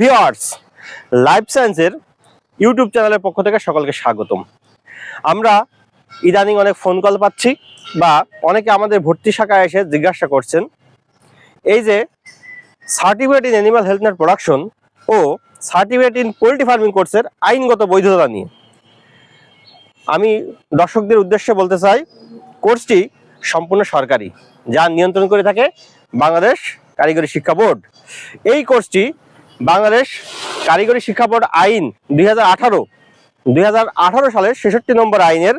Viewers life সায়েন্সের YouTube চ্যানেলের পক্ষ থেকে সকলকে স্বাগতম। আমরা ইদানিং অনেক ফোন কল পাচ্ছি বা অনেকে আমাদের ভর্তি শাখায় এসে জিজ্ঞাসা করছেন, এই যে certificate in animal health and production O certificate in poultry farming কোর্সের আইনগত বৈধতা নিয়ে। আমি দর্শকদের উদ্দেশ্যে বলতে চাই কোর্সটি সম্পূর্ণ সরকারি, যা নিয়ন্ত্রণ করে থাকে বাংলাদেশ কারিগরি শিক্ষা বোর্ড। এই কোর্সটি বাংলাদেশ কারিগরি শিক্ষা বোর্ড আইন দুই হাজার আঠারো সালের ছেষট্টি নম্বর আইনের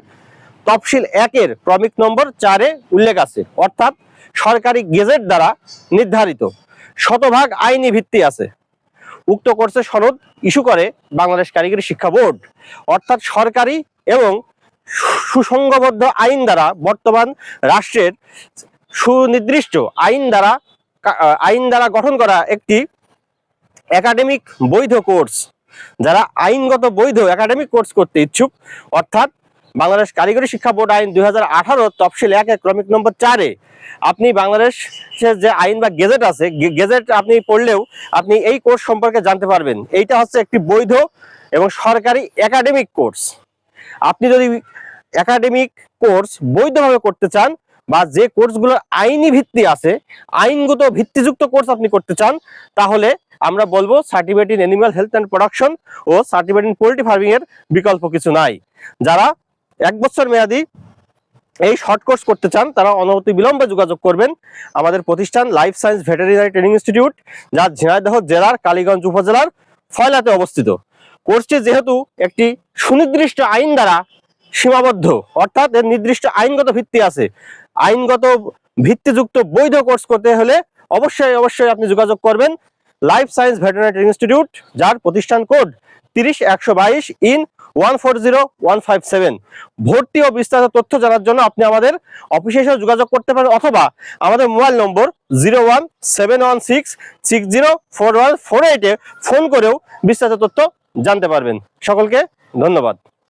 তফসিল একের ক্রমিক নম্বর চারে উল্লেখ আছে, অর্থাৎ সরকারি গেজেট দ্বারা নির্ধারিত শতভাগ আইনি ভিত্তি আছে। উক্ত কোর্সে সনদ ইস্যু করে বাংলাদেশ কারিগরি শিক্ষা বোর্ড, অর্থাৎ সরকারি এবং সুসংঘবদ্ধ আইন দ্বারা বর্তমান রাষ্ট্রের সুনির্দিষ্ট আইন দ্বারা আইন দ্বারা গঠন করা একটি একাডেমিক বৈধ কোর্স যারা আইনগত বৈধ একাডেমিক কোর্স করতে ইচ্ছুক, অর্থাৎ বাংলাদেশ কারিগরি শিক্ষা বোর্ড আইন দুই হাজার আঠারো তফসিল এক ক্রমিক নম্বর চারে আপনি বাংলাদেশের যে আইন বা গেজেট আছে গেজেট আপনি পড়লেও আপনি এই কোর্স সম্পর্কে জানতে পারবেন। এইটা হচ্ছে একটি বৈধ এবং সরকারি একাডেমিক কোর্স আপনি যদি একাডেমিক কোর্স বৈধভাবে করতে চান বা যে কোর্সগুলোর আইনি ভিত্তি আছে, আইনগত ভিত্তিযুক্ত কোর্স আপনি করতে চান, তাহলে আমরা বলব certificate in animal health and production O certificate in poultry farming এর বিকল্প কিছু নাই। যারা এক বছর মেয়াদি এই শর্ট কোর্স করতে চান, তারা অনবরত বিলম্বে যোগাযোগ করবেন আমাদের প্রতিষ্ঠান life science veterinary training institute যা ঝিনাইদহ জেলার কালীগঞ্জ উপজেলার ফয়লাতে অবস্থিত। কোর্সটি যেহেতু একটি সুনির্দিষ্ট আইন দ্বারা সীমাবদ্ধ, অর্থাৎ এর নির্দিষ্ট আইনগত ভিত্তি আছে আইনগত ভিত্তিযুক্ত বৈধ কোর্স করতে হলে অবশ্যই অবশ্যই আপনি যোগাযোগ করবেন লাইফ সায়েন্স ভেটেরিনারি ইনস্টিটিউট, যার প্রতিষ্ঠান কোড তিরিশ একশো বাইশ in one four zero one five seven. ভর্তি ও বিস্তারিত তথ্য জানার জন্য আপনি আমাদের অফিসে এসেও যোগাযোগ করতে পারেন অথবা আমাদের mobile number zero one seven one six six zero four one four এইটে ফোন করেও বিস্তারিত তথ্য জানতে পারবেন। সকলকে ধন্যবাদ।